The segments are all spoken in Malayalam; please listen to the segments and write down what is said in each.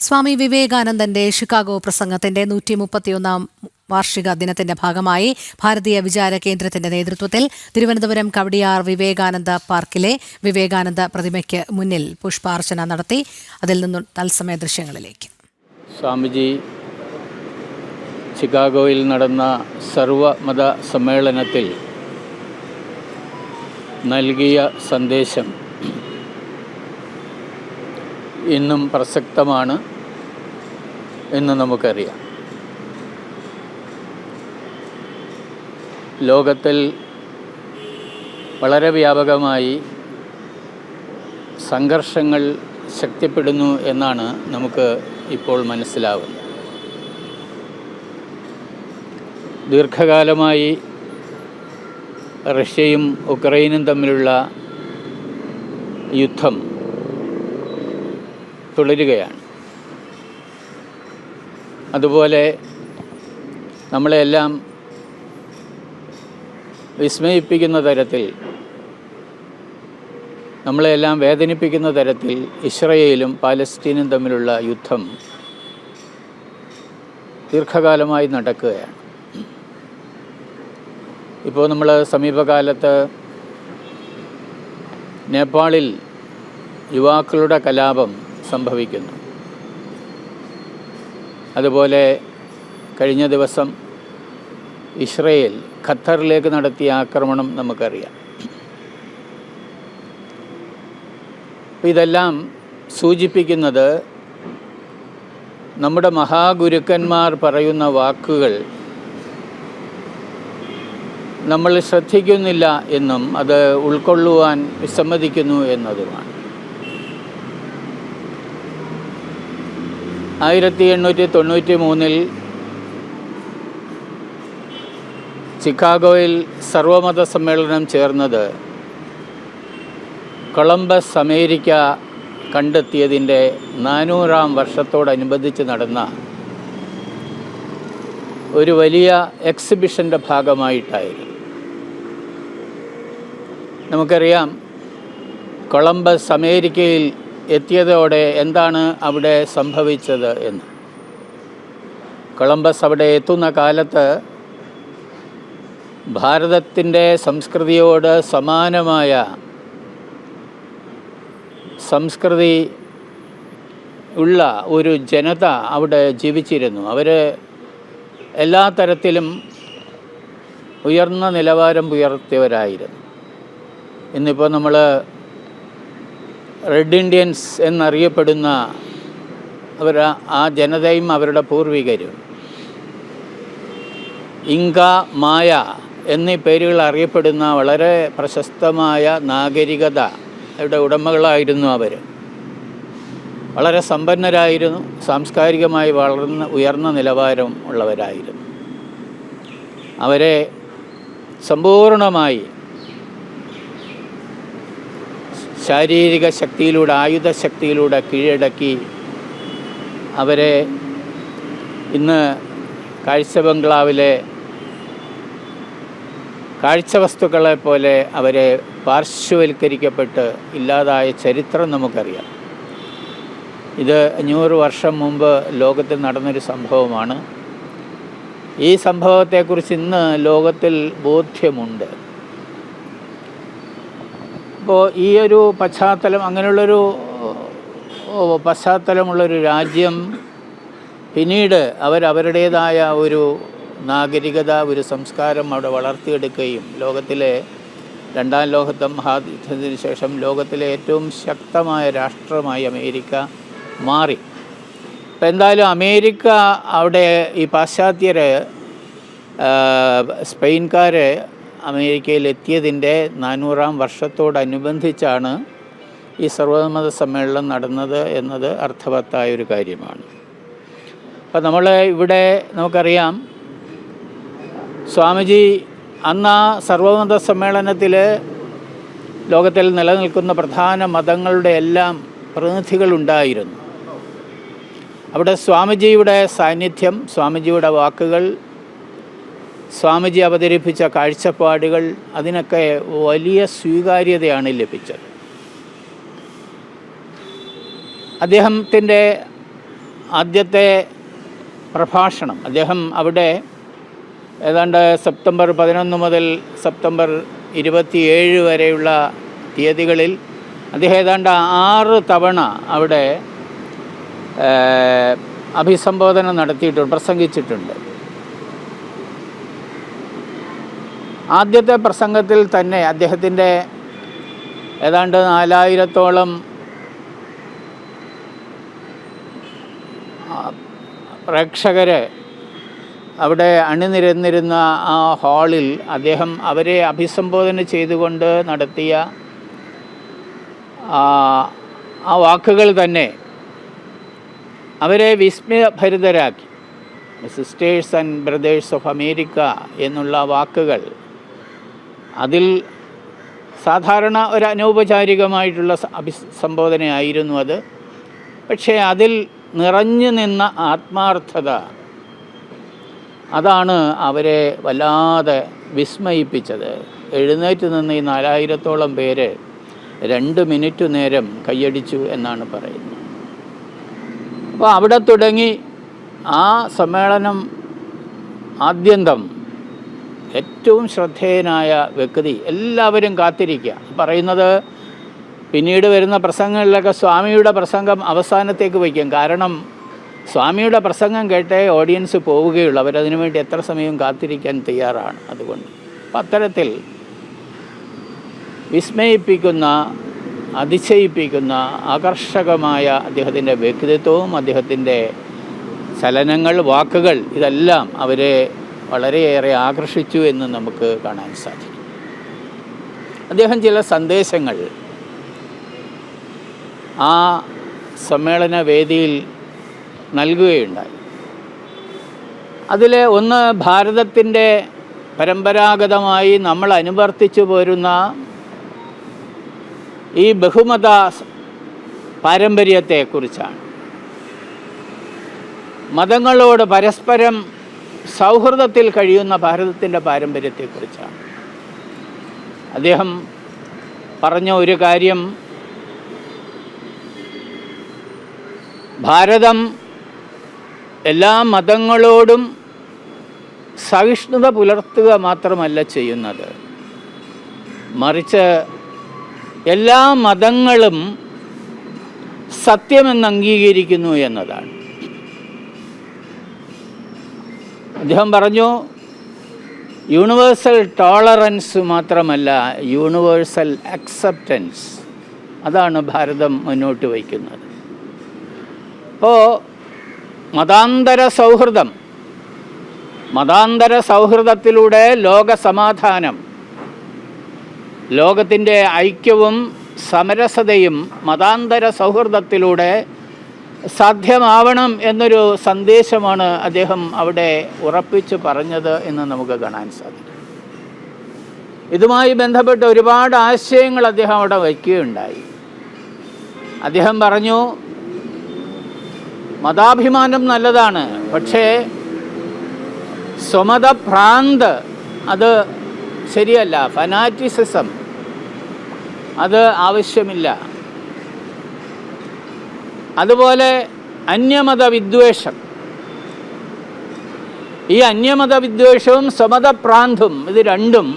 സ്വാമി വിവേകാനന്ദന്റെ ഷിക്കാഗോ പ്രസംഗത്തിന്റെ നൂറ്റി മുപ്പത്തിയൊന്നാം വാർഷിക ദിനത്തിന്റെ ഭാഗമായി ഭാരതീയ വിചാര കേന്ദ്രത്തിന്റെ നേതൃത്വത്തിൽ തിരുവനന്തപുരം കവടിയാർ വിവേകാനന്ദ പാർക്കിലെ വിവേകാനന്ദ പ്രതിമയ്ക്ക് മുന്നിൽ പുഷ്പാർച്ചന നടത്തി. അതിൽ നിന്നും തത്സമയ ദൃശ്യങ്ങളിലേക്ക്. സ്വാമിജി ചിക്കാഗോയിൽ നടന്ന സർവമത സമ്മേളനത്തിൽ നൽകിയ സന്ദേശം ഇന്നും പ്രസക്തമാണ്. എന്ന് നമുക്കറിയാം. ലോകത്തിൽ വളരെ വ്യാപകമായി സംഘർഷങ്ങൾ ശക്തിപ്പെടുന്നു എന്നാണ് നമുക്ക് ഇപ്പോൾ മനസ്സിലാവുന്നത്. ദീർഘകാലമായി റഷ്യയും ഉക്രൈനും തമ്മിലുള്ള യുദ്ധം തുടരുകയാണ്. അതുപോലെ നമ്മളെല്ലാം വിസ്മയിപ്പിക്കുന്ന തരത്തിൽ നമ്മളെല്ലാം വേദനിപ്പിക്കുന്ന തരത്തിൽ ഇസ്രയേലും പാലസ്തീനും തമ്മിലുള്ള യുദ്ധം ദീർഘകാലമായി നടക്കുകയാണ്. ഇപ്പോൾ നമ്മൾ സമീപകാലത്ത് നേപ്പാളിൽ യുവാക്കളുടെ കലാപം സംഭവിക്കുന്നു. അതുപോലെ കഴിഞ്ഞ ദിവസം ഇസ്രയേൽ ഖത്തറിലേക്ക് നടത്തിയ ആക്രമണം നമുക്കറിയാം. ഇതെല്ലാം സൂചിപ്പിക്കുന്നത് നമ്മുടെ മഹാഗുരുക്കന്മാർ പറയുന്ന വാക്കുകൾ നമ്മൾ ശ്രദ്ധിക്കുന്നില്ല എന്നും അത് ഉൾക്കൊള്ളുവാൻ വിസമ്മതിക്കുന്നു എന്നതുമാണ്. ആയിരത്തി എണ്ണൂറ്റി തൊണ്ണൂറ്റി മൂന്നിൽ ചിക്കാഗോയിൽ സർവമത സമ്മേളനം ചേർന്നത് കൊളംബസ് അമേരിക്ക കണ്ടെത്തിയതിന്റെ നാനൂറാം വർഷത്തോടനുബന്ധിച്ച് നടന്ന ഒരു വലിയ എക്സിബിഷന്റെ ഭാഗമായിട്ടായിരുന്നു. നമുക്കറിയാം കൊളംബസ് അമേരിക്കയിൽ എത്തിയതോടെ എന്താണ് അവിടെ സംഭവിച്ചത് എന്ന്. കൊളംബസ് അവിടെ എത്തുന്ന കാലത്ത് ഭാരതത്തിന്റെ സംസ്കൃതിയോട് സമാനമായ സംസ്കൃതി ഉള്ള ഒരു ജനത അവിടെ ജീവിച്ചിരുന്നു. അവർ എല്ലാ തരത്തിലും ഉയർന്ന നിലവാരം ഉയർത്തിയവരായിരുന്നു ഇന്നിപ്പോൾ നമ്മൾ റെഡ് ഇന്ത്യൻസ് എന്നറിയപ്പെടുന്ന അവർ ആ ജനതയും അവരുടെ പൂർവികരും. ഇങ്ക മായ എന്നീ പേരുകൾ അറിയപ്പെടുന്ന വളരെ പ്രശസ്തമായ നാഗരികത അവരുടെ ഉടമകളായിരുന്നു അവർ. വളരെ സമ്പന്നരായിരുന്നു സാംസ്കാരികമായി വളർന്ന ഉയർന്ന നിലവാരം ഉള്ളവരായിരുന്നു. അവരെ സമ്പൂർണമായി ശാരീരിക ശക്തിയിലൂടെ ആയുധശക്തിയിലൂടെ കീഴടക്കി അവരെ ഇന്ന് കാഴ്ച ബംഗ്ലാവിലെ കാഴ്ച വസ്തുക്കളെ പോലെ അവരെ പാർശ്വവൽക്കരിക്കപ്പെട്ട് ഇല്ലാതായ ചരിത്രം നമുക്കറിയാം. ഇത് അഞ്ഞൂറ് വർഷം മുമ്പ് ലോകത്തിൽ നടന്നൊരു സംഭവമാണ്. ഈ സംഭവത്തെക്കുറിച്ച് ഇന്ന് ലോകത്തിൽ ബോധ്യമുണ്ട്. അപ്പോൾ ഈ ഒരു പശ്ചാത്തലം അങ്ങനെയുള്ളൊരു പശ്ചാത്തലമുള്ളൊരു രാജ്യം പിന്നീട് അവരവരുടേതായ ഒരു നാഗരികത ഒരു സംസ്കാരം അവിടെ വളർത്തിയെടുക്കുകയും ലോകത്തിലെ രണ്ടാം ലോകത്തെ മഹായുദ്ധത്തിന് ശേഷം ലോകത്തിലെ ഏറ്റവും ശക്തമായ രാഷ്ട്രമായി അമേരിക്ക മാറി. അപ്പം എന്തായാലും അമേരിക്ക അവിടെ ഈ പാശ്ചാത്യരെ സ്പെയിൻകാർ അമേരിക്കയിൽ എത്തിയതിന്റെ നാനൂറാം വർഷത്തോടനുബന്ധിച്ചാണ് ഈ സർവമത സമ്മേളനം നടന്നത് എന്നത് അർത്ഥവത്തായ ഒരു കാര്യമാണ്. അപ്പം നമ്മൾ ഇവിടെ നമുക്കറിയാം സ്വാമിജി അന്ന് ആ സർവമത സമ്മേളനത്തിൽ ലോകത്തിൽ നിലനിൽക്കുന്ന പ്രധാന മതങ്ങളുടെ എല്ലാം പ്രതിനിധികളുണ്ടായിരുന്നു. അവിടെ സ്വാമിജിയുടെ സാന്നിധ്യം സ്വാമിജിയുടെ വാക്കുകൾ സ്വാമിജി അവതരിപ്പിച്ച കാഴ്ചപ്പാടുകൾ അതിനൊക്കെ വലിയ സ്വീകാര്യതയാണ് ലഭിച്ചത്. അദ്ദേഹത്തിന്റെ ആദ്യത്തെ പ്രഭാഷണം അദ്ദേഹം അവിടെ ഏതാണ്ട് സെപ്റ്റംബർ പതിനൊന്ന് മുതൽ സെപ്റ്റംബർ ഇരുപത്തിയേഴ് വരെയുള്ള തീയതികളിൽ അദ്ദേഹം ഏതാണ്ട് ആറ് തവണ അവിടെ അഭിസംബോധന നടത്തിയിട്ടുണ്ട് പ്രസംഗിച്ചിട്ടുണ്ട്. ആദ്യത്തെ പ്രസംഗത്തിൽ തന്നെ അദ്ദേഹത്തിന്റെ ഏതാണ്ട് നാലായിരത്തോളം പ്രേക്ഷകരെ അവിടെ അണിനിരന്നിരുന്ന ആ ഹാളിൽ അദ്ദേഹം അവരെ അഭിസംബോധന ചെയ്തുകൊണ്ട് നടത്തിയ ആ, വാക്കുകൾ തന്നെ അവരെ വിസ്മയഭരിതരാക്കി. Sisters and brothers of America എന്നുള്ള വാക്കുകൾ അതിൽ സാധാരണ ഒരു അനൗപചാരികമായിട്ടുള്ള അഭിസംബോധനയായിരുന്നു അത്. പക്ഷേ അതിൽ നിറഞ്ഞു നിന്ന ആത്മാർത്ഥത അതാണ് അവരെ വല്ലാതെ വിസ്മയിപ്പിച്ചത്. എഴുന്നേറ്റ് നിന്ന് ഈ നാലായിരത്തോളം പേര് രണ്ട് മിനിറ്റ് നേരം കൈയടിച്ചു എന്നാണ് പറയുന്നത്. അപ്പോൾ അവിടെ തുടങ്ങി ആ സമ്മേളനം ആദ്യന്തം ഏറ്റവും ശ്രദ്ധേയനായ വ്യക്തി എല്ലാവരും കാത്തിരിക്കുക. പറയുന്നത് പിന്നീട് വരുന്ന പ്രസംഗങ്ങളിലൊക്കെ സ്വാമിയുടെ പ്രസംഗം അവസാനത്തേക്ക് വയ്ക്കും. കാരണം സ്വാമിയുടെ പ്രസംഗം കേട്ടേ ഓഡിയൻസ് പോവുകയുള്ളൂ. അവരതിനു വേണ്ടി എത്ര സമയം കാത്തിരിക്കാൻ തയ്യാറാണ്. അതുകൊണ്ട് അപ്പം അത്തരത്തിൽ വിസ്മയിപ്പിക്കുന്ന അതിശയിപ്പിക്കുന്ന ആകർഷകമായ അദ്ദേഹത്തിന്റെ വ്യക്തിത്വവും അദ്ദേഹത്തിന്റെ ചലനങ്ങൾ വാക്കുകൾ ഇതെല്ലാം അവരെ വളരെയേറെ ആകർഷിച്ചു എന്ന് നമുക്ക് കാണാൻ സാധിക്കും. അദ്ദേഹം ചില സന്ദേശങ്ങൾ ആ സമ്മേളന വേദിയിൽ നൽകുകയുണ്ടായി. അതിൽ ഒന്ന് ഭാരതത്തിന്റെ പരമ്പരാഗതമായി നമ്മൾ അനുവർത്തിച്ചു പോരുന്ന ഈ ബഹുമത പാരമ്പര്യത്തെക്കുറിച്ചാണ്. മതങ്ങളോട് പരസ്പരം സൗഹൃദത്തിൽ കഴിയുന്ന ഭാരതത്തിന്റെ പാരമ്പര്യത്തെക്കുറിച്ചാണ്. അദ്ദേഹം പറഞ്ഞ ഒരു കാര്യം ഭാരതം എല്ലാ മതങ്ങളോടും സഹിഷ്ണുത പുലർത്തുക മാത്രമല്ല ചെയ്യുന്നത്. മറിച്ച് എല്ലാ മതങ്ങളും സത്യമെന്ന് അംഗീകരിക്കുന്നു എന്നതാണ്. അദ്ദേഹം പറഞ്ഞു യൂണിവേഴ്സൽ ടോളറൻസ് മാത്രമല്ല യൂണിവേഴ്സൽ അക്സെപ്റ്റൻസ് അതാണ് ഭാരതം മുന്നോട്ട് വയ്ക്കുന്നത്. അപ്പോൾ മതാന്തര സൗഹൃദം മതാന്തര സൗഹൃദത്തിലൂടെ ലോകസമാധാനം ലോകത്തിന്റെ ഐക്യവും സമരസതയും മതാന്തര സൗഹൃദത്തിലൂടെ സാധ്യമാവണം എന്നൊരു സന്ദേശമാണ് അദ്ദേഹം അവിടെ ഉറപ്പിച്ച് പറഞ്ഞത് എന്ന് നമുക്ക് കാണാൻ സാധിക്കും. ഇതുമായി ബന്ധപ്പെട്ട് ഒരുപാട് ആശയങ്ങൾ അദ്ദേഹം അവിടെ വയ്ക്കുകയുണ്ടായി. അദ്ദേഹം പറഞ്ഞു മതാഭിമാനം നല്ലതാണ് പക്ഷേ സ്വമത ഭ്രാന്ത് അത് ശരിയല്ല ഫനാറ്റിസിസം അത് ആവശ്യമില്ല. അതുപോലെ അന്യമത വിദ്വേഷം. ഈ അന്യമത വിദ്വേഷവും സ്വമതഭ്രാന്തും ഇത് രണ്ടും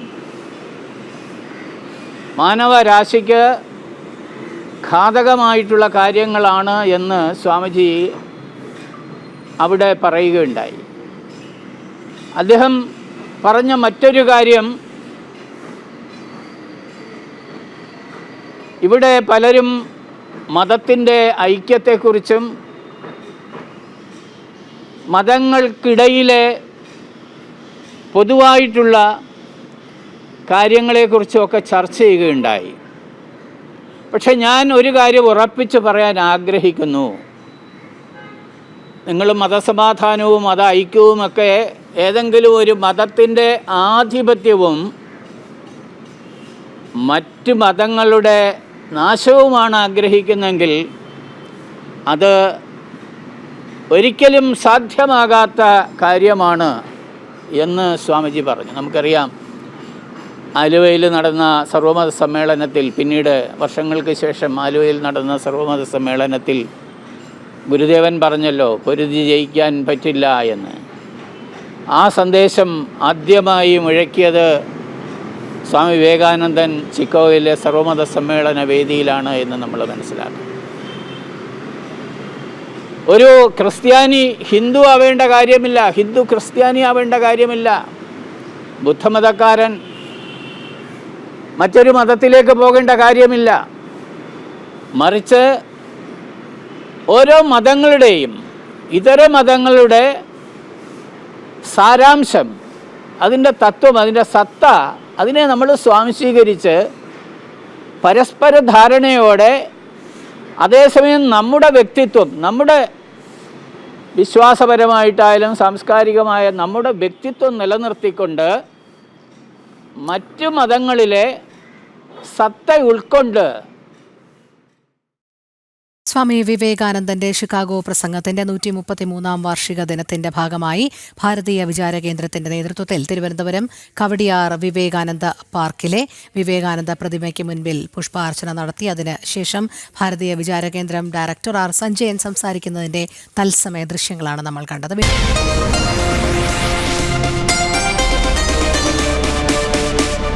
മാനവരാശിക്ക് ഘാതകമായിട്ടുള്ള കാര്യങ്ങളാണ് എന്ന് സ്വാമിജി അവിടെ പറയുകയുണ്ടായി. അദ്ദേഹം പറഞ്ഞ മറ്റൊരു കാര്യം ഇവിടെ പലരും മതത്തിന്റെ ഐക്യത്തെക്കുറിച്ചും മതങ്ങൾക്കിടയിലെ പൊതുവായിട്ടുള്ള കാര്യങ്ങളെക്കുറിച്ചുമൊക്കെ ചർച്ച ചെയ്യുകയുണ്ടായി. പക്ഷെ ഞാൻ ഒരു കാര്യം ഉറപ്പിച്ച് പറയാൻ ആഗ്രഹിക്കുന്നു. നിങ്ങൾ മതസമാധാനവും മത ഐക്യവുമൊക്കെ ഏതെങ്കിലും ഒരു മതത്തിന്റെ ആധിപത്യവും മറ്റ് മതങ്ങളുടെ നാശവുമാണ് ആഗ്രഹിക്കുന്നെങ്കിൽ അത് ഒരിക്കലും സാധ്യമാകാത്ത കാര്യമാണ് എന്ന് സ്വാമിജി പറഞ്ഞു. നമുക്കറിയാം ആലുവയിൽ നടന്ന സർവമത സമ്മേളനത്തിൽ പിന്നീട് വർഷങ്ങൾക്ക് ശേഷം ആലുവയിൽ നടന്ന സർവമത സമ്മേളനത്തിൽ ഗുരുദേവൻ പറഞ്ഞല്ലോ പൊരുതി ജയിക്കാൻ പറ്റില്ല എന്ന്. ആ സന്ദേശം ആദ്യമായി മുഴക്കിയത് സ്വാമി വിവേകാനന്ദൻ ചിക്കോയിലെ സർവമത സമ്മേളന വേദിയിലാണ് എന്ന് നമ്മൾ മനസ്സിലാക്കും ഒരു ക്രിസ്ത്യാനി ഹിന്ദു ആവേണ്ട കാര്യമില്ല. ഹിന്ദു ക്രിസ്ത്യാനി ആവേണ്ട കാര്യമില്ല. ബുദ്ധമതക്കാരൻ മറ്റൊരു മതത്തിലേക്ക് പോകേണ്ട കാര്യമില്ല. മറിച്ച് ഓരോ മതങ്ങളുടെയും ഇതര മതങ്ങളുടെ സാരാംശം അതിന്റെ തത്വം അതിന്റെ സത്ത അതിനെ നമ്മൾ സ്വാംശീകരിച്ച് പരസ്പര ധാരണയോടെ അതേസമയം നമ്മുടെ വ്യക്തിത്വം നമ്മുടെ വിശ്വാസപരമായിട്ടായാലും സാംസ്കാരികമായ നമ്മുടെ വ്യക്തിത്വം നിലനിർത്തിക്കൊണ്ട് മറ്റു മതങ്ങളിലെ സത്ത ഉൾക്കൊണ്ട് സ്വാമി വിവേകാനന്ദന്റെ ഷിക്കാഗോ പ്രസംഗത്തിന്റെ നൂറ്റി മുപ്പത്തിമൂന്നാം വാർഷിക ദിനത്തിന്റെ ഭാഗമായി ഭാരതീയ വിചാര കേന്ദ്രത്തിന്റെ നേതൃത്വത്തിൽ തിരുവനന്തപുരം കവടിയാർ വിവേകാനന്ദ പാർക്കിലെ വിവേകാനന്ദ പ്രതിമയ്ക്ക് മുൻപിൽ പുഷ്പാർച്ചന നടത്തി. അതിനുശേഷം ഭാരതീയ വിചാര കേന്ദ്രം ഡയറക്ടർ ആർ സഞ്ജയൻ സംസാരിക്കുന്നതിന്റെ തത്സമയ ദൃശ്യങ്ങളാണ് നമ്മൾ കണ്ടത്.